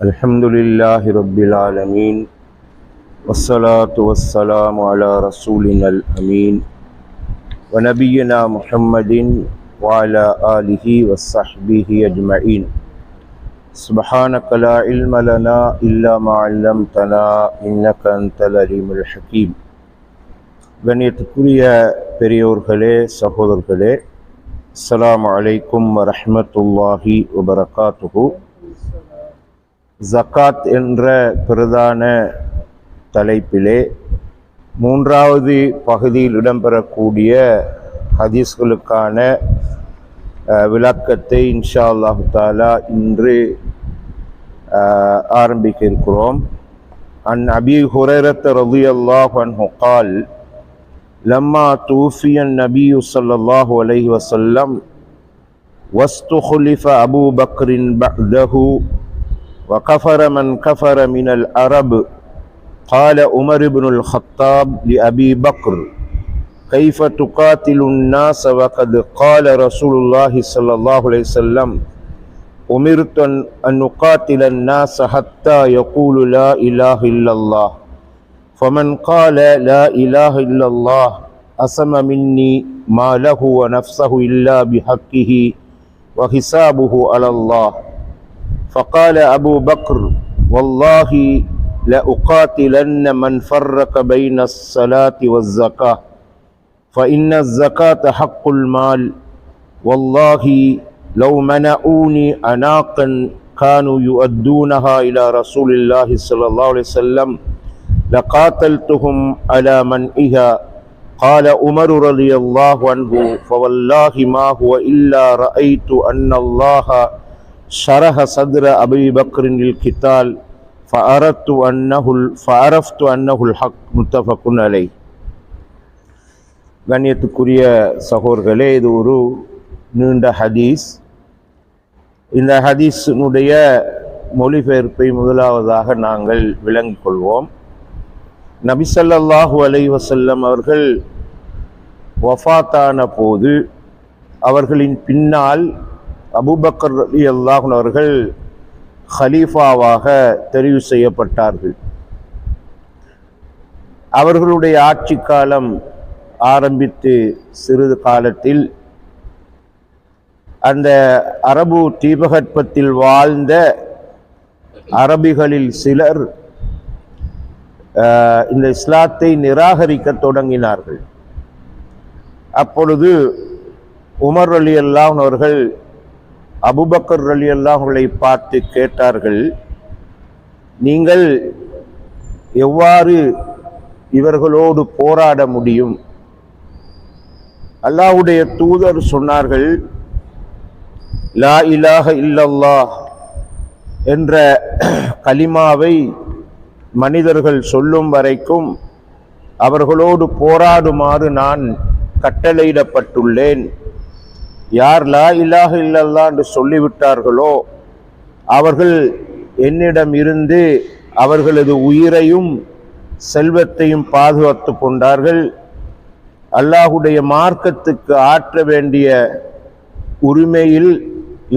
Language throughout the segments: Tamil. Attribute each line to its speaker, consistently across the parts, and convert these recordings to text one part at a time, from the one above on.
Speaker 1: الحمد لله رب العالمين والصلاة والسلام على رسولنا الأمين ونبينا محمد وعلى آله وصحبه أجمعين سبحانك لا علم لنا إلا ما علمتنا إنك أنت العليم الحكيم கண்ணியத்துக்குரிய பெரியோர்களே சகோதரர்களே அஸ்ஸலாமு அலைக்கும் வரஹ்மத்துல்லாஹி வபரகாத்துஹு ஜக்காத் என்ற பிரதான தலைப்பிலே மூன்றாவது பகுதியில் இடம்பெறக்கூடிய ஹதீஸ்களுக்கான அஹ், விளக்கத்தை இன்ஷா அல்லாஹு தாலா இன்று அஹ், ஆரம்பிக்க இருக்கிறோம் அன் அபி ஹுரைரத் ரலியல்லாஹு அன்ஹு قال لما توفي النبي صلى الله عليه وسلم واستخلف أبو بكر بعده وكفر من كفر من العرب قال عمر بن الخطاب لأبي بكر كيف تقاتل الناس وقد قال رسول الله صلى الله عليه وسلم أمرت أن- نقاتل الناس حتى يقول لا إله إلا الله فمن قال لا إله إلا الله أسم مني ما له ونفسه إلا بحقه وحسابه على الله. فقال أبو بكر والله لأقاتلن من فرق بين الصلاة والزكاة فإن الزكاة حق المال. والله لو منعوني أناقا كانوا يؤدونها إلى رسول الله صلى الله عليه وسلم لقاتلتهم على منعها قال عمر رضي الله عنه فوالله ما هو إلا رأيت أن الله شرح صدر أبي بكر للقتال فأردت أنه فعرفت أنه الحق متفق عليه கண்ணியத்துக்குரிய சகோதரர்களே இது ஒரு நீண்ட ஹதீஸ் இந்த ஹதீஸினுடைய மொழிபெயர்ப்பை முதலாவதாக நாங்கள் விளங்கிக் கொள்வோம் நபிசல்லாஹு அலை வசல்லம் அவர்கள் வஃபாத்தான போது அவர்களின் பின்னால் அபுபக்கர் அலி அல்லாஹன் அவர்கள் ஹலீஃபாவாக தெரிவு செய்யப்பட்டார்கள். அவர்களுடைய ஆட்சி காலம் ஆரம்பித்து சிறிது காலத்தில் அந்த அரபு தீபகற்பத்தில் வாழ்ந்த அரபிகளில் சிலர் இந்த இஸ்லாத்தை நிராகரிக்க தொடங்கினார்கள். அப்பொழுது உமர் அலி அல்லாஹ் அவர்கள் அபுபக்கர் அலி அல்லாஹ்களை பார்த்து கேட்டார்கள் நீங்கள் எவ்வாறு இவர்களோடு போராட முடியும்? அல்லாஹ்வுடைய தூதர் சொன்னார்கள் லா இலாக இல்லல்லாஹ் என்ற கலிமாவை மனிதர்கள் சொல்லும் வரைக்கும் அவர்களோடு போராடுமாறு நான் கட்டளையிடப்பட்டுள்ளேன். யார் லா இல்லாக இல்லல்லா என்று சொல்லிவிட்டார்களோ அவர்கள் என்னிடம் இருந்து அவர்களது உயிரையும் செல்வத்தையும் பாதுகாத்து கொண்டார்கள். அல்லாஹுடைய மார்க்கத்துக்கு ஆற்ற வேண்டிய உரிமையில்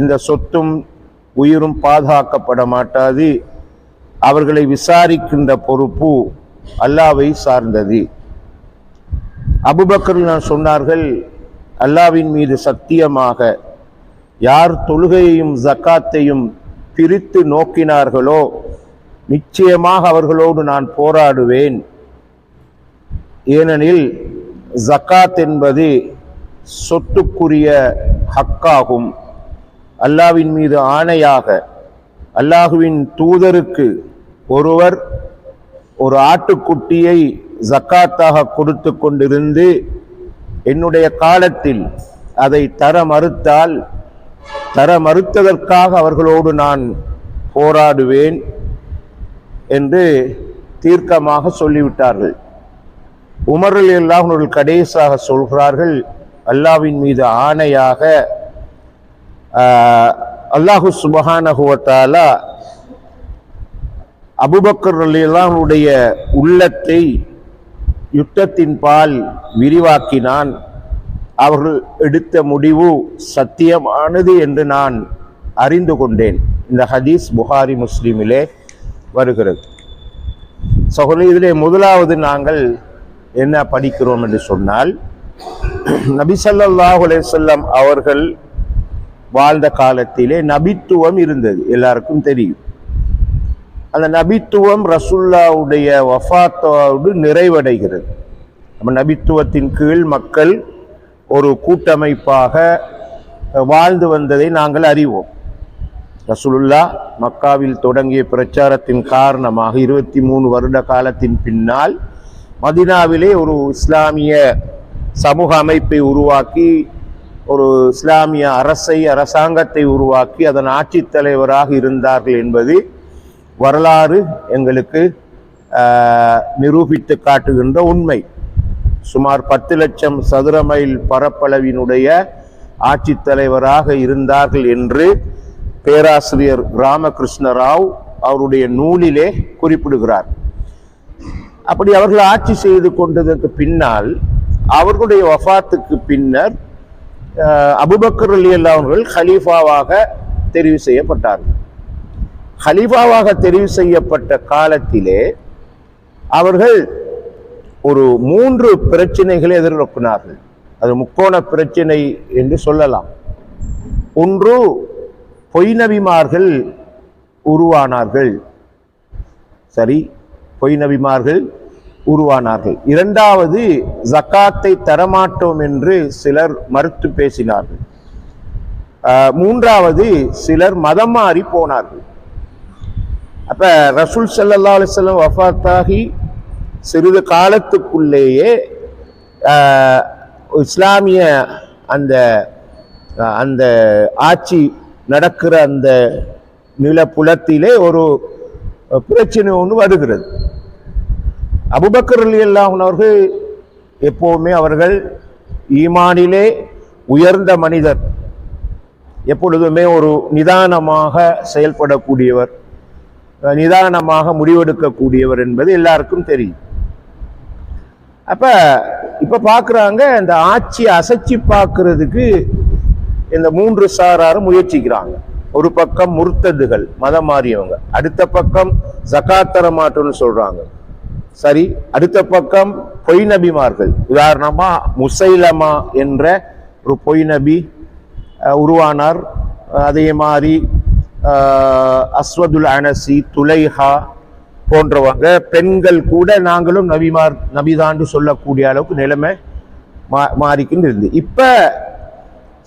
Speaker 1: இந்த சொத்தும் உயிரும் பாதுகாக்கப்பட மாட்டாது. அவர்களை விசாரிக்கின்ற பொறுப்பு அல்லாவை சார்ந்தது. அபுபக்கர் நான் சொன்னார்கள் அல்லாவின் மீது சத்தியமாக யார் தொழுகையையும் ஜக்காத்தையும் பிரித்து நோக்கினார்களோ நிச்சயமாக அவர்களோடு நான் போராடுவேன். ஏனெனில் ஜக்காத் என்பது சொத்துக்குரிய ஹக்காகும். அல்லாவின் மீது ஆணையாக அல்லாஹுவின் தூதருக்கு ஒருவர் ஒரு ஆட்டுக்குட்டியை ஜக்காத்தாக கொடுத்து கொண்டிருந்து என்னுடைய காலத்தில் அதை தர மறுத்தால் தர மறுத்ததற்காக அவர்களோடு நான் போராடுவேன் என்று தீர்க்கமாக சொல்லிவிட்டார்கள். உமரில் எல்லாம் அவர்கள் கடைசியாக சொல்கிறார்கள் அல்லாவின் மீது ஆணையாக அல்லாஹு சுபஹானகுவத்தாலா அபுபக்கர் அவர்கள் எடுத்த முடிவு சத்தியமானது என்று நான் அறிந்து கொண்டேன். இந்த ஹதீஸ் புகாரி முஸ்லீமிலே வருகிறது. சகோதரி இதிலே முதலாவது நாங்கள் என்ன படிக்கிறோம் என்று சொன்னால் நபிசல்லாஹ் அலேசல்லம் அவர்கள் வாழ்ந்த காலத்திலே நபித்துவம் இருந்தது. எல்லாருக்கும் தெரியும். அந்த நபித்துவம் ரசுல்லாவுடைய வஃபாத்தோடு நிறைவடைகிறது. நம்ம நபித்துவத்தின் கீழ் மக்கள் ஒரு கூட்டமைப்பாக வாழ்ந்து வந்ததை நாங்கள் அறிவோம். ரசூலுல்லா மக்காவில் தொடங்கிய பிரச்சாரத்தின் காரணமாக இருபத்தி மூணு வருட காலத்தின் பின்னால் மதினாவிலே ஒரு இஸ்லாமிய சமூக அமைப்பை உருவாக்கி ஒரு இஸ்லாமிய அரசை அரசாங்கத்தை உருவாக்கி அதன் ஆட்சித் தலைவராக இருந்தார்கள் என்பது வரலாறு எங்களுக்கு நிரூபித்து காட்டுகின்ற உண்மை. சுமார் பத்து லட்சம் சதுர மைல் பரப்பளவினுடைய ஆட்சித் தலைவராக இருந்தார்கள் என்று பேராசிரியர் ராமகிருஷ்ண ராவ் அவருடைய நூலிலே குறிப்பிடுகிறார். அப்படி அவர்கள் ஆட்சி செய்து கொண்டதற்கு பின்னால் அவர்களுடைய வஃபாத்துக்கு பின்னர் அபுபக்கர் அலி அலி அவர்கள் ஹலீஃபாவாக தெரிவு செய்யப்பட்டார்கள். ஹலீஃபாவாக தெரிவு செய்யப்பட்ட காலத்திலே அவர்கள் ஒரு மூன்று பிரச்சனைகளை எதிர்நோக்கினார்கள். அது முக்கோண பிரச்சனை என்று சொல்லலாம். ஒன்று பொய் நபிமார்கள் உருவானார்கள். சரி பொய் நபிமார்கள் உருவானார்கள். இரண்டாவது ஜக்காத்தை தரமாட்டோம் என்று சிலர் மறுத்து பேசினார்கள். மூன்றாவது சிலர் மதம் மாறி போனார்கள். அப்போ ரசூல் சல்லா அலிஸ்லம் வஃத்தாகி சிறிது காலத்துக்குள்ளேயே இஸ்லாமிய அந்த அந்த ஆட்சி நடக்கிற அந்த நிலப்புலத்திலே ஒரு பிரச்சனை ஒன்று வருகிறது. அபுபக்கர் அலி அவர்கள் எப்போவுமே அவர்கள் ஈமானிலே உயர்ந்த மனிதர். எப்பொழுதுமே ஒரு நிதானமாக செயல்படக்கூடியவர். நிதானமாக முடிவெடுக்கக்கூடியவர் என்பது எல்லாருக்கும் தெரியும். அப்ப இப்ப பார்க்குறாங்க இந்த ஆட்சி அசைச்சு பார்க்கறதுக்கு இந்த மூன்று சாராரும் முயற்சிக்கிறாங்க. ஒரு பக்கம் முர்த்ததுகள் மதம் மாறியவங்க அடுத்த பக்கம் ஜக்காத்தர மாற்றம்னு சொல்றாங்க. சரி அடுத்த பக்கம் பொய் நபிமார்கள். உதாரணமா முசைலமா என்ற ஒரு பொய் நபி உருவானார். அதே மாதிரி அஸ்வதுல் அனசி துலைஹா போன்றவங்க பெண்கள் கூட நாங்களும் நபிமார் நபிதாண்டு சொல்லக்கூடிய அளவுக்கு நிலைமை மா மாறிக்கின்னு இருந்து. இப்போ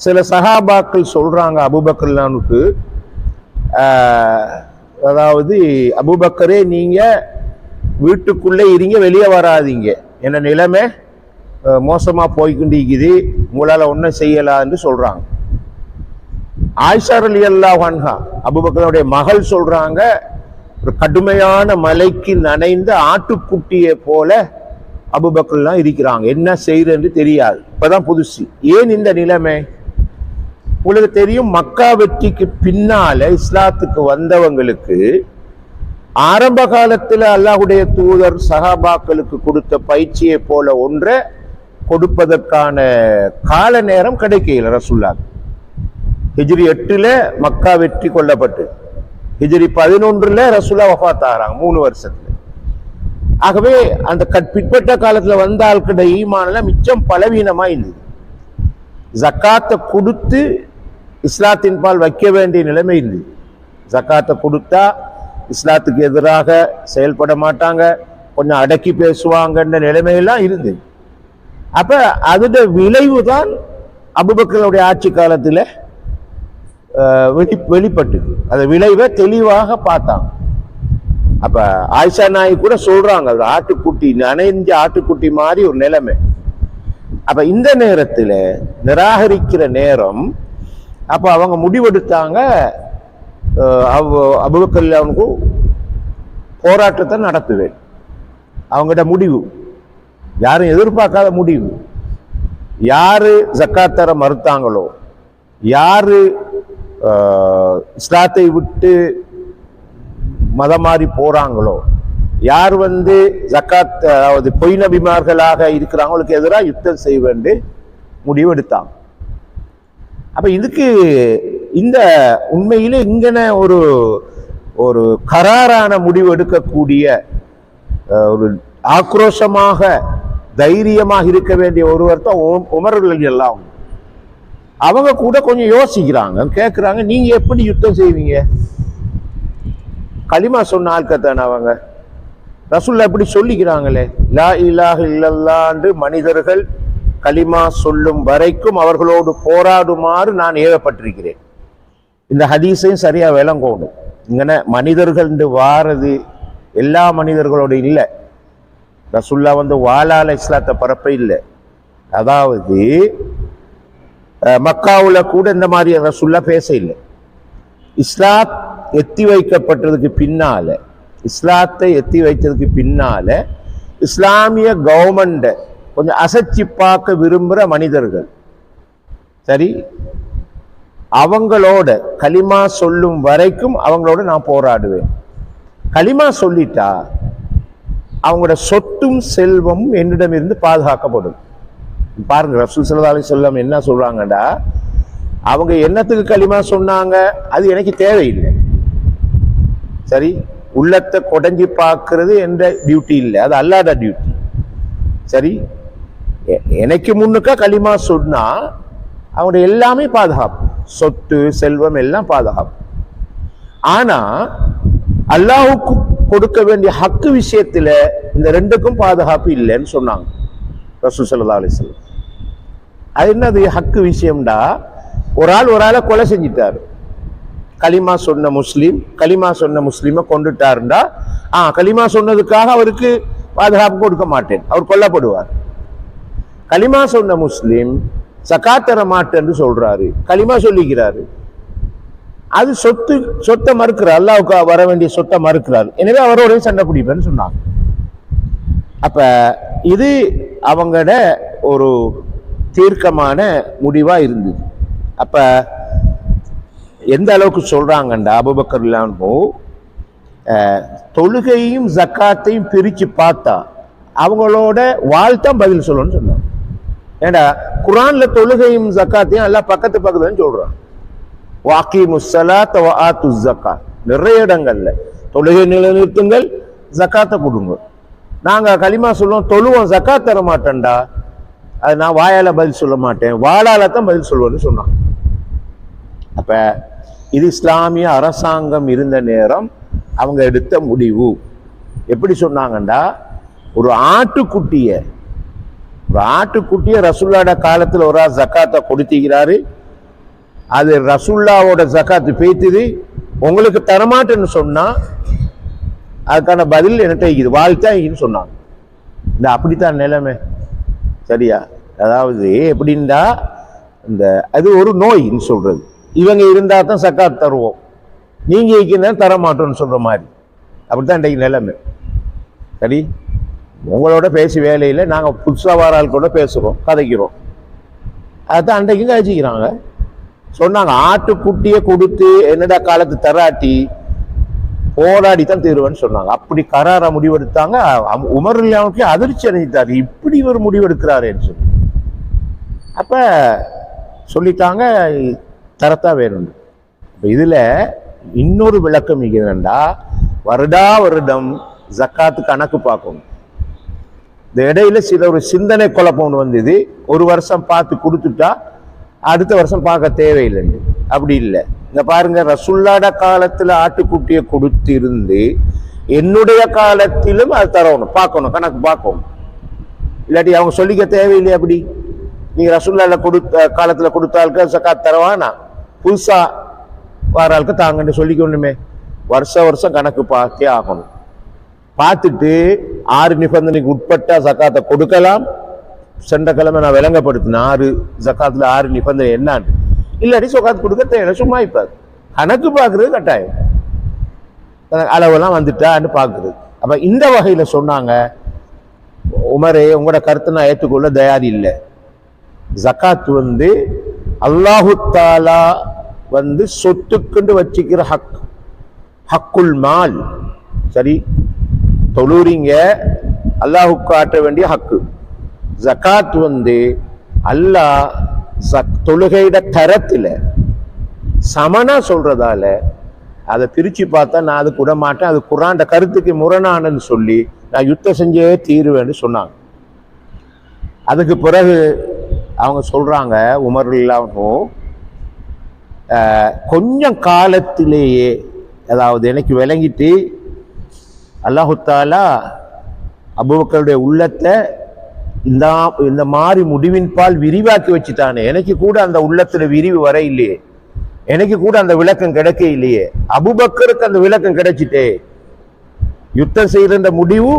Speaker 1: சில சகாபாக்கள் சொல்கிறாங்க அபுபக்கர்லானுக்கு அதாவது அபுபக்கரே நீங்கள் வீட்டுக்குள்ளே இருங்க வெளியே வராதீங்க. என்ன நிலைமை? மோசமாக மோசமா உங்களால் ஒன்றும் செய்யலான்னு சொல்கிறாங்க ஆயிஷா அலி அல்லாஹ் அன்ஹா அபுபக்கருடைய மகள் சொல்றாங்க ஒரு கடுமையான மலைக்கு நனைந்த ஆட்டுக்குட்டியை போல அபுபக்கர்லாம் இருக்கிறாங்க. என்ன செய்யறதுன்னு தெரியாது. இப்பதான் புதுசு. ஏன் இந்த நிலைமை? உங்களுக்கு தெரியும் மக்கா வெற்றிக்கு பின்னால இஸ்லாத்துக்கு வந்தவங்களுக்கு ஆரம்ப காலத்துல அல்லாஹுடைய தூதர் சஹாபாக்களுக்கு கொடுத்த பயிற்சியை போல ஒன்றை கொடுப்பதற்கான கால நேரம் கிடைக்கல ரசுல்லாக்கு. ஹிஜ்ரி எட்டுல மக்கா வெற்றி கொள்ளப்பட்டு ஹிஜ்ரி பதினொன்றுல ரசூலா வஃபாத் ஆகிறாங்க மூணு வருஷத்துல. ஆகவே அந்த கட் பிற்பட்ட காலத்துல வந்த ஆட்களோட ஈமான்ல மிச்சம் பலவீனமா இருந்தது. ஜக்காத்தை கொடுத்து இஸ்லாத்தின் பால் வைக்க வேண்டிய நிலைமை இருந்தது. ஜக்காத்தை கொடுத்தா இஸ்லாத்துக்கு எதிராக செயல்பட மாட்டாங்க கொஞ்சம் அடக்கி பேசுவாங்கன்ற நிலைமையெல்லாம் இருந்தது. அப்ப அதோட விளைவு தான் அபுபக்கருடைய ஆட்சி காலத்துல வெளி வெளிப்பட்டுது. அந்த விளைவை தெளிவாக பார்த்தாங்க. அப்ப ஆயிஷா நாய் கூட சொல்றாங்க அது ஆட்டுக்குட்டி நனைஞ்ச ஆட்டுக்குட்டி மாதிரி ஒரு நிலைமை. அப்ப இந்த நேரத்தில் நிராகரிக்கிற நேரம் அப்போ அவங்க முடிவெடுத்தாங்க அஹ், அவ- போராட்டத்தை நடத்துவேன். அவங்ககிட்ட முடிவு. யாரும் எதிர்பார்க்காத முடிவு. யாரு ஜக்காத்தர மறுத்தாங்களோ யாரு இஸ்லாத்தை விட்டு மதம் மாறி போறாங்களோ? யார் வந்து ஜக்காத் அதாவது பொய் நபிமார்களாக இருக்கிறாங்களுக்கு எதிராக யுத்தம் செய்ய வேண்டி முடிவு எடுத்தாங்க. அப்ப இதுக்கு இந்த உண்மையிலே இங்கன ஒரு ஒரு கராரான முடிவு எடுக்கக்கூடிய ஒரு ஆக்ரோஷமாக தைரியமாக இருக்க வேண்டிய ஒருவர் தான் உம்- உமர்கள் எல்லாம் அவங்க கூட கொஞ்சம் யோசிக்கிறாங்க. கேட்குறாங்க நீங்கள் எப்படி யுத்தம் செய்வீங்க? களிமா சொன்ன ஆட்கத்தானே அவங்க. ரசுல்லா இப்படி சொல்லிக்கிறாங்களே. லா இலாக இல்லல்லான்று மனிதர்கள் களிமா சொல்லும் வரைக்கும் அவர்களோடு போராடுமாறு நான் ஏவப்பட்டிருக்கிறேன். இந்த ஹதீஸையும் சரியாக விளங்கணும். இங்கே மனிதர்கள் வாரது எல்லா மனிதர்களோட இல்லை. ரசுல்லா வந்து வாலால இஸ்லாத்தை பரப்ப இல்லை. அதாவது மக்காவுல கூட இந்த மாதிரி ரசுல்லா பேச இல்லை. இஸ்லாத் எத்தி வைக்கப்பட்டதுக்கு பின்னால இஸ்லாத்தை எத்தி வைத்ததுக்கு பின்னால இஸ்லாமிய கவர்மெண்ட கொஞ்சம் அசைச்சு பார்க்க விரும்புகிற மனிதர்கள். சரி? அவங்களோட களிமா சொல்லும் வரைக்கும் அவங்களோட நான் போராடுவேன். களிமா சொல்லிட்டா அவங்களோட சொத்தும் செல்வமும் என்னிடமிருந்து பாதுகாக்கப்படும். பாருங்க ரசூல் சல்லா அலி சொல்லம் என்ன சொல்றாங்கடா? அவங்க என்னத்துக்கு களிமா சொன்னாங்க? அது எனக்கு தேவையில்லை. சரி உள்ளத்தை கொடைஞ்சி பார்க்கறது என்ற டியூட்டி இல்லை. அது அல்லாத டியூட்டி சரி எனக்கு முன்னுக்கா களிமா சொன்னா அவங்க எல்லாமே பாதுகாப்பு. சொத்து செல்வம் எல்லாம் பாதுகாப்பு. ஆனா அல்லாஹுக்கு கொடுக்க வேண்டிய ஹக்கு விஷயத்துல இந்த ரெண்டுக்கும் பாதுகாப்பு இல்லைன்னு சொன்னாங்க ரசூல் சல்லா அலிஸ்லாம் அது என்னது? ஹக்கு விஷயம்டா. ஒரு ஆள் ஒரு ஆளை கொலை செஞ்சிட்டாரு. கலிமா சொன்ன முஸ்லீம் கலிமா சொன்ன முஸ்லீமை கொண்டுட்டாருண்டா. ஆ கலிமா சொன்னதுக்காக அவருக்கு பாதுகாப்பு கொடுக்க மாட்டேன். அவர் கொல்லப்படுவார். கலிமா சொன்ன முஸ்லீம் சகாத்தர மாட்டேன்னு சொல்றாரு. கலிமா சொல்லிக்கிறாரு. அது சொத்து சொத்தை மறுக்கிறார். அல்லாவுக்கு வர வேண்டிய சொத்தை மறுக்கிறார். எனவே அவரோட சண்டை பிடிப்பேன்னு சொன்னாங்க. அப்ப இது அவங்களோட ஒரு தீர்க்கமான முடிவாக இருந்தது. அப்ப எந்த அளவுக்கு சொல்றாங்கண்டா அபுபக்கர் இல்லாமோ தொழுகையும் ஜக்காத்தையும் பிரித்து பார்த்தா அவங்களோட வாழ்த்தான் பதில் சொல்லணும்னு சொன்னாங்க. ஏண்டா குரானில் தொழுகையும் ஜக்காத்தையும் எல்லாம் பக்கத்து பக்கத்துலன்னு சொல்கிறான் வாக்கி முசலாத் ஆத்து ஜக்கா நிறைய இடங்கள்ல. தொழுகை நிலைநிறுத்துங்கள் ஜக்காத்தை கொடுங்க நாங்கள் களிமா சொல்லுவோம் தொழுவோம் ஜக்கா தர மாட்டேன்டா அது நான் வாயால் பதில் சொல்ல மாட்டேன். வாழால தான் பதில் சொல்லுவேன்னு சொன்னான். அப்ப இது இஸ்லாமிய அரசாங்கம் இருந்த நேரம் அவங்க எடுத்த முடிவு. எப்படி சொன்னாங்கண்டா ஒரு ஆட்டுக்குட்டியை ஒரு ஆட்டுக்குட்டியை ரசுல்லாட காலத்தில் ஒரு ஆள் ஜக்காத்தை கொடுத்திக்கிறாரு அது ரசுல்லாவோட ஜக்காத்து பேத்துது. உங்களுக்கு தரமாட்டேன்னு சொன்னால் அதுக்கான பதில் என்கிட்ட இருக்குது. வாழ்த்தாயின்னு சொன்னாங்க. இந்த அப்படித்தான் நிலைமை. சரியா? அதாவது எப்படின்னா இந்த அது ஒரு நோயின்னு சொல்கிறது இவங்க இருந்தால் தான் சக்காத் தருவோம். நீங்கள் இருக்கிறதா தர மாட்டோம்னு மாதிரி. மாதிரி அப்படித்தான் இன்றைக்கு நிலைமை. சரி? உங்களோட பேசி வேலையில் நாங்கள் புதுசாக வர ஆள் கூட பேசுகிறோம் கதைக்கிறோம். அதுதான் அன்றைக்கும் கழிச்சிக்கிறாங்க சொன்னாங்க ஆட்டுக்குட்டியை கொடுத்து என்னடா காலத்து தராட்டி போராடி தான் தீருவேன்னு சொன்னாங்க. அப்படி கராரா முடிவெடுத்தாங்க. அம்- உமர் இல்லாமக்கே அதிர்ச்சி அடைஞ்சிட்டார் இப்படி ஒரு முடிவெடுக்கிறாரேன்னு சொல்லி. அப்ப சொல்லிட்டாங்க தரத்தான் வேணும் இப்ப இதுல இன்னொரு விளக்கம் என்னன்னா வருடா வருடம் ஜக்காத்து கணக்கு பார்க்கணும். இந்த இடையில சில ஒரு சிந்தனை குழப்பம் வந்தது. ஒரு வருஷம் பார்த்து கொடுத்துட்டா அடுத்த வருஷம் பார்க்க தேவையில்லைன்னு. அப்படி இல்லை. இந்த பாருங்க ரசுல்லாட காலத்துல ஆட்டுக்குட்டியை கொடுத்திருந்து என்னுடைய காலத்திலும் அது தரணும். பார்க்கணும் கணக்கு பார்க்கணும். இல்லாட்டி அவங்க சொல்லிக்க தேவையில்லை அப்படி. நீ ரசுல்லால கொடுத்த காலத்துல கொடுத்தாளுக்கு சக்காத் தரவானா? புதுசா வர தாங்கன்னு சொல்லிக்கணுமே வருஷ வருஷம் கணக்கு பார்த்தே ஆகணும். பார்த்துட்டு ஆறு நிபந்தனைக்கு உட்பட்ட சக்காத்தை கொடுக்கலாம். சென்ற கிழமை நான் விளங்கப்படுத்தினேன் ஆறு ஜக்காத்துல ஆறு நிபந்தனை என்னான்னு. இல்லாட்டி சொக்காத்து கொடுக்க தேவையில்லை சும்மா இப்போ. கணக்கு பார்க்குறது கட்டாயம். அளவெல்லாம் வந்துட்டான்னு பார்க்குறது. அப்போ இந்த வகையில் சொன்னாங்க உமரே உங்களோட கருத்தை நான் ஏற்றுக்கொள்ள தயார் இல்லை. ஜக்காத் வந்து அல்லாஹு தாலா வந்து சொத்துக்குண்டு வச்சுக்கிற ஹக் ஹக்குல் மால். சரி தொழுறீங்க அல்லாஹுக்கு ஆற்ற வேண்டிய ஹக்கு. ஜக்காத் வந்து அல்லாஹ் தொழுகையிட தரத்தில் சமனா சொல்றதால அதை பிரித்து பார்த்தா நான் அது கூட மாட்டேன் அது குரான்ட கருத்துக்கு முரணானன்னு சொல்லி நான் யுத்தம் செஞ்சே தீருவேன்னு சொன்னாங்க. அதுக்கு பிறகு அவங்க சொல்கிறாங்க உமர் இல்லாமல் கொஞ்சம் காலத்திலேயே அதாவது எனக்கு விளங்கிட்டு அல்லாஹுத்தாலா அபுபக்களுடைய உள்ளத்தை இந்த இந்த மாதிரி முடிவின் பால் விரிவாக்கி வச்சுட்டானே. எனக்கு கூட அந்த உள்ளத்துல விரிவு வர இல்லையே. எனக்கு கூட அந்த விளக்கம் கிடைக்க இல்லையே. அபுபக்கருக்கு அந்த விளக்கம் கிடைச்சிட்டே. யுத்தம் செய்கிற முடிவு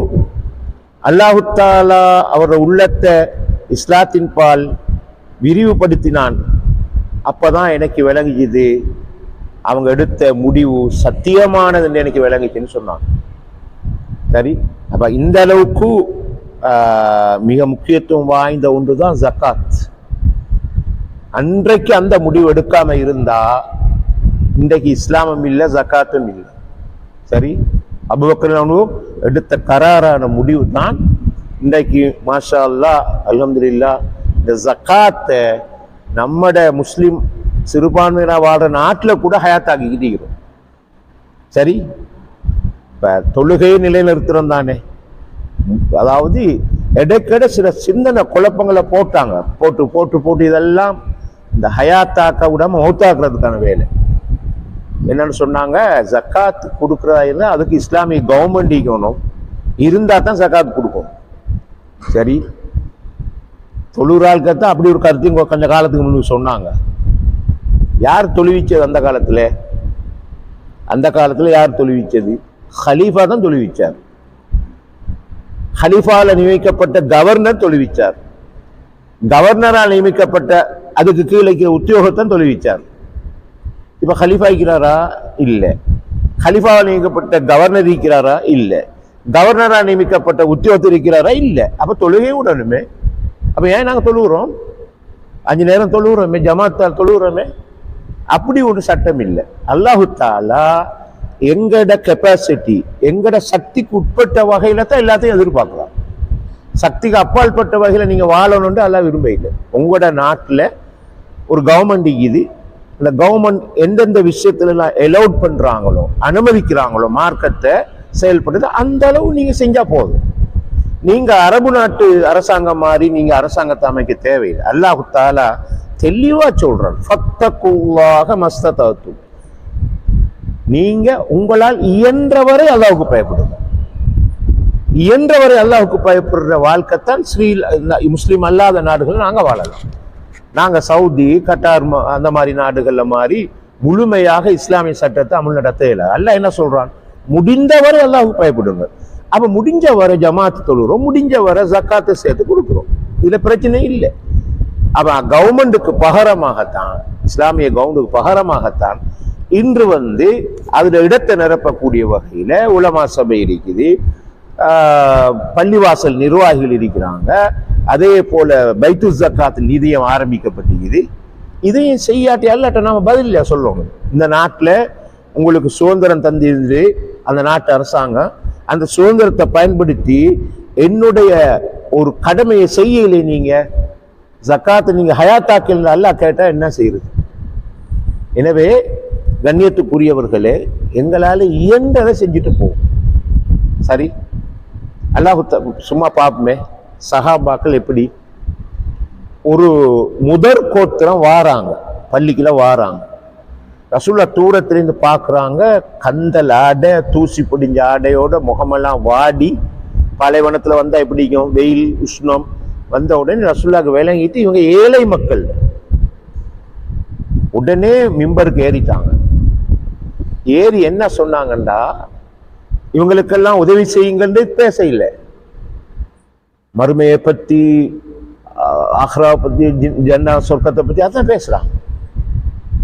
Speaker 1: அல்லாஹுத்தாலா அவரோட உள்ளத்தை இஸ்லாத்தின் பால் விரிவுபடுத்தினான். அப்பதான் எனக்கு விளங்குது அவங்க எடுத்த முடிவு சத்தியமானதுன்னு எனக்கு விளங்குச்சுன்னு சொன்னான். சரி அப்போ இந்த அளவுக்கு மிக முக்கியத்துவம் வாய்ந்த ஒன்று தான் ஜக்காத். அன்றைக்கு அந்த முடிவு எடுக்காம இருந்தா இன்றைக்கு இஸ்லாமும் இல்லை ஜக்காத்தும் இல்லை. சரி? அபுபக்கர் எடுத்த கராரான முடிவு தான் இன்றைக்கு மாஷா அல்லாஹ் அலமதுல்லா இந்த ஜக்காத்தை நம்மட முஸ்லிம் சிறுபான்மையினர் வாழ்ற நாட்டில் கூட ஹயாத்தாக்கிக்கிட்டு சரி? இப்ப தொழுகையை நிலைநிறுத்துறோம் தானே. அதாவது இடைக்கிட சில சிந்தனை குழப்பங்களை போட்டாங்க. போட்டு போட்டு போட்டு இதெல்லாம் இந்த ஹயாத்தாக்க விடாம மௌத்தாக்குறதுக்கான வேலை. என்னன்னு சொன்னாங்க ஜக்காத் கொடுக்குறதா இருந்தால் அதுக்கு இஸ்லாமிய கவர்மெண்ட் இருக்கணும் இருந்தால் தான் ஜக்காத் கொடுக்கும் சரி. தொழுறாளுக்கு தான் அப்படி ஒரு கருத்தையும் கொஞ்சம் காலத்துக்கு முன்பு சொன்னாங்க. யார் தொழுவிச்சது அந்த காலத்தில்? அந்த காலத்தில் யார் தொழுவிச்சது? ஹலீஃபா தான் தொழுவிச்சார். ஹலீஃபால நியமிக்கப்பட்ட கவர்னர் தொழுவிச்சார். கவர்னரால் நியமிக்கப்பட்ட அதுக்கு கீழே இருக்கிற தொழுவிச்சார். இப்ப ஹலீஃபா இருக்கிறாரா? இல்லை. ஹலீஃபாவால் நியமிக்கப்பட்ட கவர்னர் இருக்கிறாரா? இல்லை. கவர்னரால் நியமிக்கப்பட்ட உத்தியோகத்தில் இருக்கிறாரா? இல்லை. அப்போ தொழுகை விடணுமே. அப்போ ஏன் நாங்கள் தொழுகிறோம் அஞ்சு நேரம் தொழுகிறோமே ஜமாத்தால் தொழுகிறோமே அப்படி ஒரு சட்டம் இல்லை அல்லாஹு தாலா எங்கட கெப்பாசிட்டி எங்கட சக்திக்கு உட்பட்ட வகையில தான் எல்லாத்தையும் எதிர்பார்க்கலாம். சக்திக்கு அப்பாற்பட்ட வகையில் நீங்கள் வாழணும்னு எல்லாம் விரும்பல உங்களோட நாட்டில் ஒரு கவர்மெண்ட் இது. இந்த கவர்மெண்ட் எந்தெந்த விஷயத்துலலாம் எல்லாம் பண்ணுறாங்களோ அனுமதிக்கிறாங்களோ மார்க்கத்தை செயல்படுது அந்த அளவு நீங்கள் செஞ்சால் போதும். நீங்கள் அரபு நாட்டு அரசாங்கம் மாதிரி நீங்கள் அரசாங்கத்தை அமைக்க தேவையில்லை. அல்லாஹு தாலா தெளிவாக சொல்கிறாரு ஃபத்த கூவாக ஃபத்தகுல்லாக மஸ்ததாத்து நீங்க உங்களால் இயன்றவரை அல்லாவுக்கு பயப்படுங்க. இயன்றவரை அல்லாவுக்கு பயப்படுற வாழ்க்கைத்தான் ஸ்ரீ முஸ்லீம் அல்லாத நாடுகள் நாங்க வாழலாம். நாங்க சவுதி கட்டார் அந்த மாதிரி நாடுகள்ல மாதிரி முழுமையாக இஸ்லாமிய சட்டத்தை அமல் நடத்த அல்ல என்ன சொல்றான்? முடிந்தவரை அல்லாவுக்கு பயப்படுங்க. அப்ப முடிஞ்ச வரை ஜமாத்து தொழுகிறோம் முடிஞ்ச வரை ஜக்காத்தை சேர்த்து கொடுக்குறோம். இதுல பிரச்சனை இல்லை. அப்ப கவர்மெண்ட்டுக்கு பகரமாகத்தான் இஸ்லாமிய கவர்மெண்ட்டுக்கு பகரமாகத்தான் இன்று வந்து அதில் இடத்தை நிரப்பக்கூடிய வகையில் உலமா சபை இருக்குது. பள்ளிவாசல் நிர்வாகிகள் இருக்கிறாங்க. அதே போல பைத்து ஜக்காத் நிதியம் ஆரம்பிக்கப்பட்டிருக்குது. இதையும் செய்யாட்டி அல்லாட்ட நம்ம பதில் சொல்லணும் இந்த நாட்டில் உங்களுக்கு சுதந்திரம் தந்திருந்து அந்த நாட்டு அரசாங்கம் அந்த சுதந்திரத்தை பயன்படுத்தி என்னுடைய ஒரு கடமையை செய்யலை நீங்கள் ஜக்காத்தை நீங்கள் ஹயாத்தாக்கல் அல்லாஹ் கேட்டால் என்ன செய்யுது எனவே கண்ணியத்துக்குரியவர்களே எங்களால் இயன்றதை செஞ்சுட்டு போவோம் சரி? அல்லாஹு சும்மா பார்ப்போமே சஹாபாக்கள் எப்படி? ஒரு முதற் கோத்திரம் வாராங்க. பள்ளிக்குள்ள வாராங்க. ரசூலா தூரத்திலிருந்து பார்க்குறாங்க கந்தல் ஆடை தூசி பிடிஞ்ச ஆடையோட முகமெல்லாம் வாடி. பாலைவனத்தில் வந்தால் எப்படிக்கும் வெயில் உஷ்ணம். வந்த உடனே ரசூல்லாக்கு விளங்கிட்டு இவங்க ஏழை மக்கள். உடனே மிம்பருக்கு ஏறிட்டாங்க. ஏறி என்ன சொன்னாங்கண்டா இவங்களுக்கெல்லாம் உதவி செய்யுங்கன்னு பேச இல்லை மறுமையை பத்தி ஆஹ்ரா பத்தி ஜன்னா சொர்க்கத்தை பத்தி அதான் பேசுறாங்க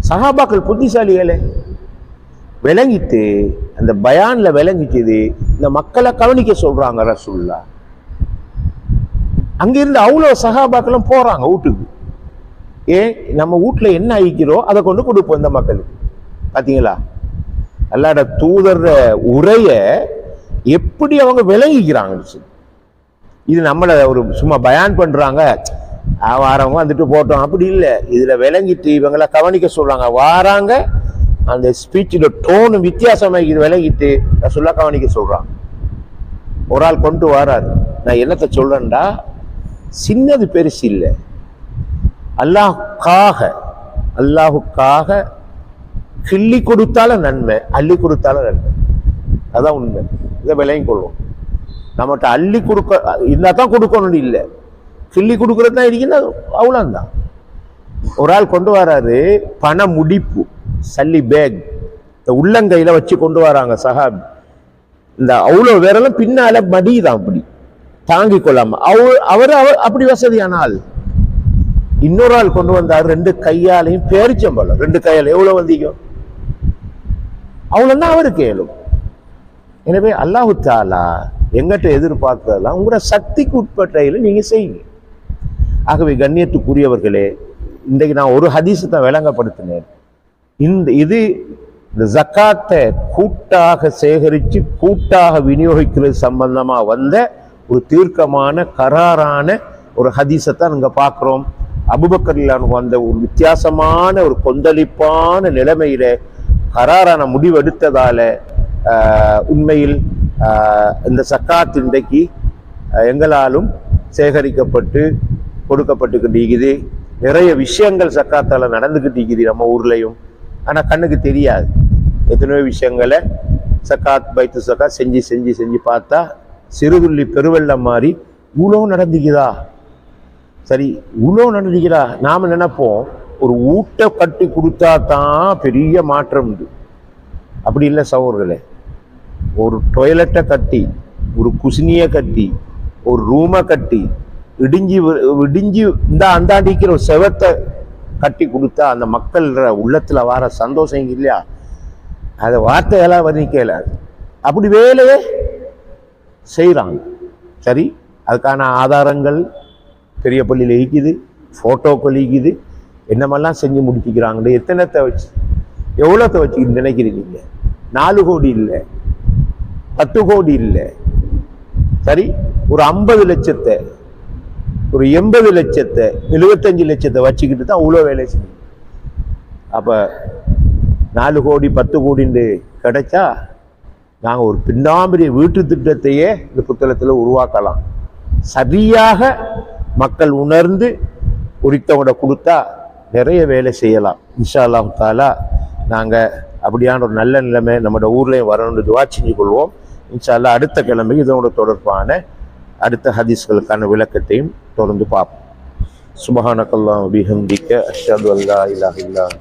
Speaker 1: சகாபாக்கள் புத்திசாலிகளே விளங்கிட்டு அந்த பயான்ல விளங்கிச்சது இந்த மக்களை கவனிக்க சொல்றாங்க ரசூல்லா அங்கிருந்து அவ்வளோ சகாபாக்களும் போறாங்க வீட்டுக்கு. ஏன் நம்ம வீட்டுல என்ன அழிக்கிறோம் அதை கொண்டு கொடுப்போம் இந்த மக்களுக்கு. பார்த்தீங்களா அல்லாட தூதர் உரைய எப்படி அவங்க விளங்கிக்கிறாங்க இது நம்மளை ஒரு சும்மா பயான் பண்ணுறாங்க வாரவங்க வந்துட்டு போட்டோம். அப்படி இல்லை. இதில் விளங்கிட்டு இவங்கள கவனிக்க சொல்கிறாங்க வாராங்க. அந்த ஸ்பீச்சில் டோனு வித்தியாசமாக இது விளங்கிட்டு சொல்ல கவனிக்க சொல்கிறாங்க ஒரு ஆள் கொண்டு வராரு. நான் என்னத்தை சொல்கிறேன்டா சின்னது பெருசு இல்லை. அல்லாஹுக்காக அல்லாஹுக்காக கிள்ளி கொடுத்தாலும் நன்மை அள்ளி கொடுத்தாலும் நன்மை. அதுதான் உண்மை. இதை விலையும் கொள்வோம். நம்மகிட்ட அள்ளி கொடுக்க இருந்தால் தான் கொடுக்கணும்னு இல்லை. கிள்ளி கொடுக்குறது தான் இருக்குன்னா அவ்வளோந்தான் ஒரு ஆள் கொண்டு வராரு பண முடிப்பு சல்லி பேக் இந்த உள்ளங்கையில் வச்சு கொண்டு வராங்க சஹாபி. இந்த அவ்வளோ விரலும் பின்னால மடியுதான் அப்படி. தாங்கி கொள்ளாம. அவர் அவர் அவர் அப்படி வசதியான ஆள். இன்னொரு ஆள் கொண்டு வந்தார் ரெண்டு கையாலையும் பேரிச்சம்பழம். ரெண்டு கையால் எவ்வளோ வந்தீங்க அவ்வளவுதான் அவருக்கு ஏழும். எனவே அல்லாஹு தாலா எங்கிட்ட எதிர்பார்க்கிறதெல்லாம் உங்களோட சக்திக்கு உட்பட்டையில் நீங்கள் செய்யுங்க. ஆகவே கண்ணியத்துக்குரியவர்களே இன்றைக்கு நான் ஒரு ஹதீஸை தான் விளங்கப்படுத்தினேன். இந்த இது இந்த ஜக்காத்தை கூட்டாக சேகரித்து கூட்டாக விநியோகிக்கிறது சம்பந்தமாக வந்த ஒரு தீர்க்கமான கராரான ஒரு ஹதீஸை தான் இங்கே பார்க்குறோம். அபுபக்கரிலான் வந்த ஒரு வித்தியாசமான ஒரு கொந்தளிப்பான நிலைமையில கராரான முடிவெடுத்ததால் உண்மையில் இந்த சக்காத் இன்றைக்கு எங்களாலும் சேகரிக்கப்பட்டு கொடுக்கப்பட்டுக்கிட்டிருக்குது நிறைய விஷயங்கள் சக்காத்தால் நடந்துக்கிட்டு இருக்குது நம்ம ஊர்லேயும். ஆனால் கண்ணுக்கு தெரியாது. எத்தனையோ விஷயங்களை சக்காத் பைத்து சக்காத் செஞ்சு செஞ்சு செஞ்சு பார்த்தா சிறுதுள்ளி பெருவெள்ளம் மாதிரி இவ்வளோ நடந்துக்குதா சரி இவ்வளோ நடந்துக்கிறா நாம் நினைப்போம். ஒரு ஊட்ட கட்டி கொடுத்தா தான் பெரிய மாற்றம் உண்டு. அப்படி இல்லை சகோதரர்களே ஒரு டொய்லெட்டை கட்டி ஒரு குசினியை கட்டி ஒரு ரூமை கட்டி இடிஞ்சு வி- இந்த அந்தாண்டிக்கிற ஒரு செவத்தை கட்டி கொடுத்தா அந்த மக்கள் உள்ளத்தில் வர சந்தோஷம் இல்லையா? அதை வார்த்தையெல்லாம் வர்ணிக்கல. அப்படி வேலையே செய்கிறாங்க சரி அதுக்கான ஆதாரங்கள் பெரிய பள்ளியில் இருக்குது ஃபோட்டோக்கள் இருக்குது என்னமெல்லாம் செஞ்சு முடிச்சுக்கிறாங்களே எத்தனைத்தை வச்சு எவ்வளோத்தை வச்சு நினைக்கிறீங்க நாலு கோடி இல்லை. பத்து கோடி இல்லை. சரி ஒரு ஐம்பது லட்சத்தை ஒரு எண்பது லட்சத்தை எழுபத்தஞ்சு லட்சத்தை வச்சுக்கிட்டு தான் அவ்வளோ வேலை செய்யும் அப்போ நாலு கோடி பத்து கோடின்னு கிடைச்சா நாங்கள் ஒரு பின்னாம்பரிய வீட்டு திட்டத்தையே இந்த புத்தகத்தில் உருவாக்கலாம். சரியாக மக்கள் உணர்ந்து உரித்தவங்க கொடுத்தா நிறைய வேலை செய்யலாம். இன்ஷா தாலா நாங்கள் அப்படியான ஒரு நல்ல நிலைமை நம்மளோட ஊர்லேயும் வரணும்னு துவா செஞ்சு கொள்வோம். இன்ஷால்லா அடுத்த கிழமை இதோட தொடர்பான அடுத்த ஹதீஸ்களுக்கான விளக்கத்தையும் தொடர்ந்து பார்ப்போம். சுபஹானக்கல்லாம் பிஹம்திக்க அஷ்ஹது அல்லா இல்லாஹ் இல்லாஹ்